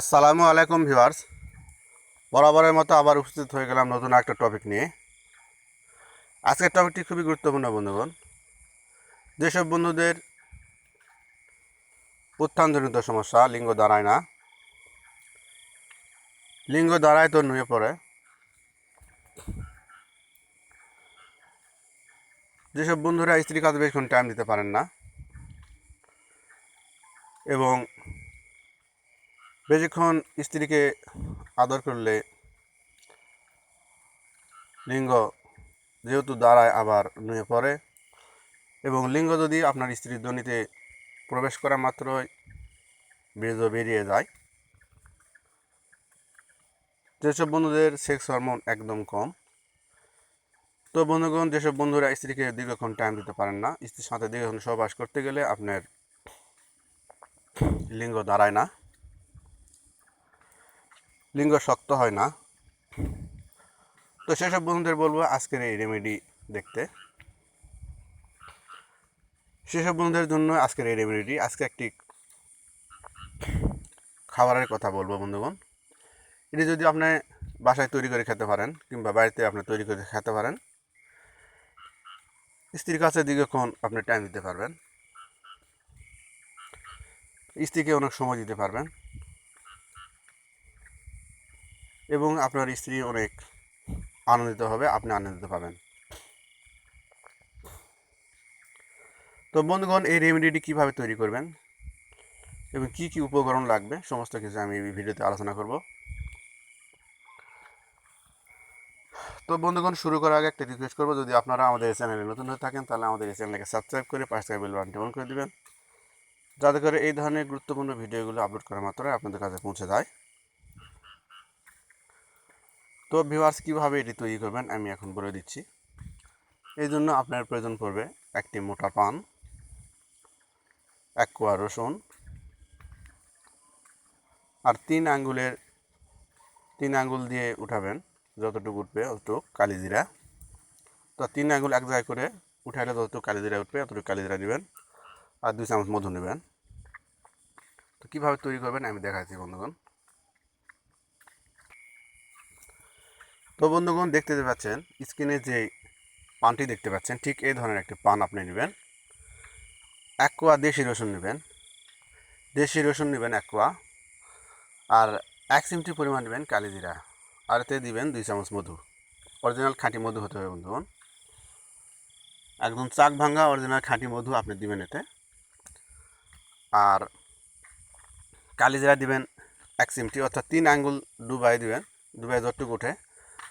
আসসালামু আলাইকুম ভিউয়ার্স। বরাবরের মতো আবার উপস্থিত হয়ে গেলাম নতুন একটা টপিক নিয়ে। আজকের টপিকটি খুবই গুরুত্বপূর্ণ বন্ধুগণ। যেসব বন্ধুদের উত্থানজনিত সমস্যা, লিঙ্গ দাঁড়ায় না, লিঙ্গ দাঁড়ায় তো নুয়ে পড়ে। যেসব বন্ধুরা স্ত্রী কাজে বেশিক্ষণ টাইম দিতে পারেন না, এবং বেশিক্ষণ স্ত্রীকে আদর করলে লিঙ্গ যেহেতু দাঁড়ায় আবার নুয়ে পড়ে এবং লিঙ্গ যদি আপনার স্ত্রীর ধ্বনিতে প্রবেশ করা মাত্রই বীর্য বেরিয়ে যায়, যেসব বন্ধুদের সেক্স হরমোন একদম কম, তো বন্ধুগণ, যেসব বন্ধুরা স্ত্রীকে দীর্ঘক্ষণ টাইম দিতে পারেন না, স্ত্রীর সাথে দীর্ঘক্ষণ সহবাস করতে গেলে আপনার লিঙ্গ দাঁড়ায় না। লিঙ্গ শক্ত হয় না। তো সেসব বন্ধুদের বলব আজকের এই রেমেডি দেখতে। সেসব বন্ধুদের জন্য আজকের এই রেমেডিটি আজকে একটি খাবারের কথা বলব বন্ধুগণ। এটি যদি আপনি বাসায় তৈরি করে খেতে পারেন কিংবা বাড়িতে আপনি তৈরি করে খেতে পারেন, স্ত্রীর কাছে দীর্ঘক্ষণ আপনি টাইম দিতে পারবেন। স্ত্রীকে অনেক সময় দিতে পারবেন। এবং আপনার স্ত্রী অনেক আনন্দিত হবে, আপনি আনন্দিত পাবেন। তো বন্ধুগণ, এই রেমেডিটি কীভাবে তৈরি করবেন এবং কি কি উপকরণ লাগবে, সমস্ত কিছু আমি এই ভিডিওতে আলোচনা করব। তো বন্ধুগণ, শুরু করার আগে একটা রিকোয়েস্ট করব, যদি আপনারা আমাদের এই চ্যানেলে নতুন হয়ে থাকেন, তাহলে আমাদের এই চ্যানেলকে সাবস্ক্রাইব করে পাশে থাকা বেল বাটনটি অন করে দিবেন। যাতে করে এই ধরনের গুরুত্বপূর্ণ ভিডিওগুলো আপলোড করা মাত্রই আপনাদের কাছে পৌঁছে যায়। তো ভিউয়ার্স কীভাবে এটি তৈরি করবেন আমি এখন বলে দিচ্ছি। এই জন্য আপনার প্রয়োজন পড়বে একটি মোটা পান, এক কোয়া রসুন আর তিন আঙ্গুলের, তিন আঙ্গুল দিয়ে উঠাবেন, যতটুকু উঠবে অতটুকু কালিজিরা তো তিন আঙ্গুল এক জায়গায় করে উঠাইলে যতটুকু কালিজিরা উঠবে অতটুকু কালিজিরা দিবেন আর দুই চামচ মধু নেবেন। তো কীভাবে তৈরি করবেন আমি দেখাচ্ছি বন্ধুগণ। তো বন্ধুগণ দেখতে পাচ্ছেন, স্ক্রিনে যে পানটি দেখতে পাচ্ছেন, ঠিক এই ধরনের একটি পান আপনি নেবেন। এক কোয়া দেশি রসুন নেবেন। দেশি রসুন নেবেন এক কোয়া আর এক চিমটি পরিমাণ নেবেন কালিজিরা। আর এতে দিবেন দুই চামচ মধু। অরিজিনাল খাঁটি মধু হতে হবে বন্ধুগণ। একদম চাক ভাঙ্গা অরিজিনাল খাঁটি মধু আপনি দিবেন এতে। আর কালিজিরা দিবেন এক চিমটি, অর্থাৎ তিন আঙ্গুল ডুবাই দিবেন। ডুবাই যতটুকু উঠে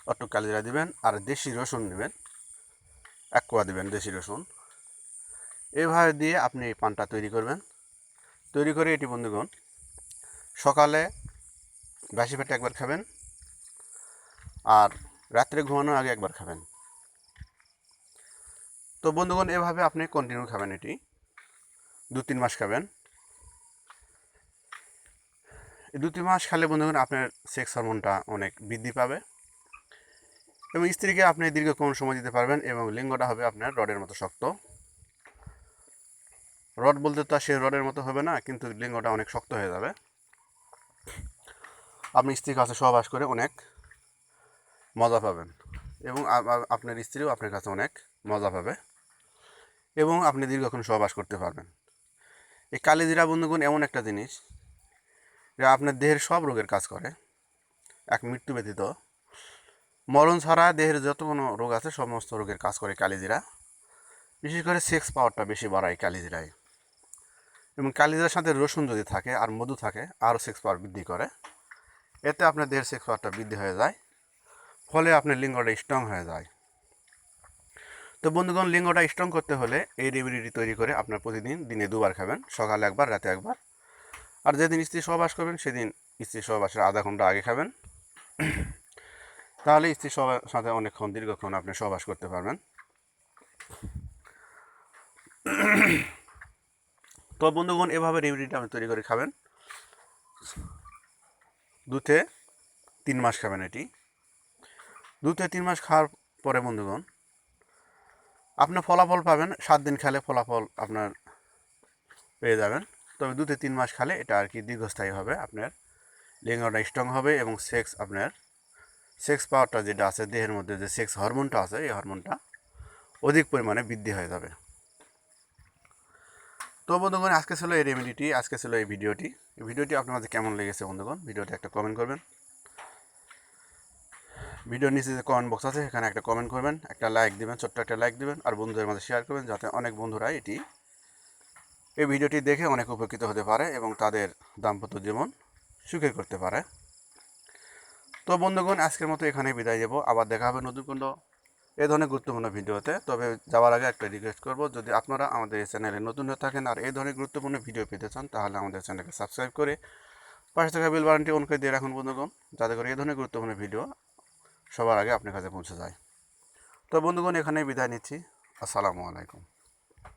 অটুক কালিজিরা দিবেন আর দেশি রসুন নেবেন। এক কোয়া দিবেন দেশি রসুন। এভাবে দিয়ে আপনি এই পানটা তৈরি করবেন। তৈরি করে এটি, বন্ধুগণ, সকালে বাসি পেটে একবার খাবেন আর রাত্রে ঘুমানোর আগে একবার খাবেন। তো, বন্ধুগণ, এভাবে আপনি কন্টিনিউ খাবেন এটি। দু তিন মাস খাবেন। দু তিন মাস খালে, বন্ধুগণ, আপনার সেক্স হরমোনটা অনেক বৃদ্ধি পাবে। এবং স্ত্রীকে আপনি দীর্ঘক্ষণ সময় দিতে পারবেন এবং লিঙ্গটা হবে আপনার রডের মতো শক্ত। রড বলতে তো সে রডের মতো হবে না, কিন্তু লিঙ্গটা অনেক শক্ত হয়ে যাবে। আপনি স্ত্রীর কাছে সহবাস করে অনেক মজা পাবেন এবং আপনার স্ত্রীও আপনার কাছে অনেক মজা পাবে এবং আপনি দীর্ঘক্ষণ সহবাস করতে পারবেন। এই কালিজিরা বন্ধুগুণ এমন একটা জিনিস, যা আপনার দেহের সব রোগের কাজ করে, এক মৃত্যু ব্যতীত মরণ ছাড়া দেহের যত কোনো রোগ আছে, সমস্ত রোগের কাজ করে কালিজিরা। বিশেষ করে সেক্স পাওয়ারটা বেশি বাড়ায় কালিজিরায়। এবং কালিজিরার সাথে রসুন যদি থাকে আর মধু থাকে, আরও সেক্স পাওয়ার বৃদ্ধি করে। এতে আপনার দেহের সেক্স পাওয়ারটা বৃদ্ধি হয়ে যায়। ফলে আপনার লিঙ্গটা স্ট্রং হয়ে যায়। তো বন্ধুগণ, লিঙ্গটা স্ট্রং করতে হলে এই রেমেডিটি তৈরি করে আপনার প্রতিদিন দিনে দুবার খাবেন। সকালে একবার, রাতে একবার। আর যেদিন স্ত্রী সহবাস করবেন, সেদিন স্ত্রী সহবাসের আধা ঘণ্টা আগে খাবেন। তাহলে স্ত্রীর সবার সাথে অনেকক্ষণ, দীর্ঘক্ষণ আপনি সহবাস করতে পারবেন। তো বন্ধুগণ, এভাবে রেমেডিটা আপনি তৈরি করে খাবেন। দুতে তিন মাস খাবেন এটি। দুতে তিন মাস খাওয়ার পরে বন্ধুগণ, আপনি ফলাফল পাবেন, সাত দিন খেলে ফলাফল আপনার পেয়ে যাবেন। তবে দু থেকে তিন মাস খালে এটা আর কি দীর্ঘস্থায়ী হবে, আপনার লিঙ্গটা স্ট্রং হবে এবং সেক্স আপনার সেক্স পাওয়ারটা যেটা আছে, দেহের মধ্যে যে সেক্স হরমোনটা আছে, এই হরমোনটা অধিক পরিমাণে বৃদ্ধি হয়ে যাবে। তো বন্ধুগণ, আজকে ছিল এই রেমেডিটি আজকে ছিল এই ভিডিওটি। এই ভিডিওটি আপনার মাঝে কেমন লেগেছে বন্ধুগণ? ভিডিওটি একটা কমেন্ট করবেন। ভিডিওর নিচে যে কমেন্ট বক্স আছে, সেখানে একটা কমেন্ট করবেন, একটা লাইক দিবেন, ছোট্ট একটা লাইক দিবেন, আর বন্ধুদের মাঝে শেয়ার করবেন, যাতে অনেক বন্ধুরা এটি, এই ভিডিওটি দেখে অনেক উপকৃত হতে পারে এবং তাদের দাম্পত্য জীবন সুখের করতে পারে। তো বন্ধুগণ, আজকের মতো এখানে বিদায় দেবো আবার দেখা হবে নতুন কোনো এ ধরনের গুরুত্বপূর্ণ ভিডিওতে। তবে যাওয়ার আগে একটা রিকোয়েস্ট করব, যদি আপনারা আমাদের এই চ্যানেলে নতুন হয়ে থাকেন আর এই ধরনের গুরুত্বপূর্ণ ভিডিও পেতে চান, তাহলে আমাদের চ্যানেলকে সাবস্ক্রাইব করে পাশে থাকা বেল বাটনটি অন করে দিয়ে রাখুন বন্ধুগণ, যাতে করে এই ধরনের গুরুত্বপূর্ণ ভিডিও সবার আগে আপনার কাছে পৌঁছে যায়। তো বন্ধুগণ, এখানেই বিদায় নিচ্ছি। আসসালামু আলাইকুম।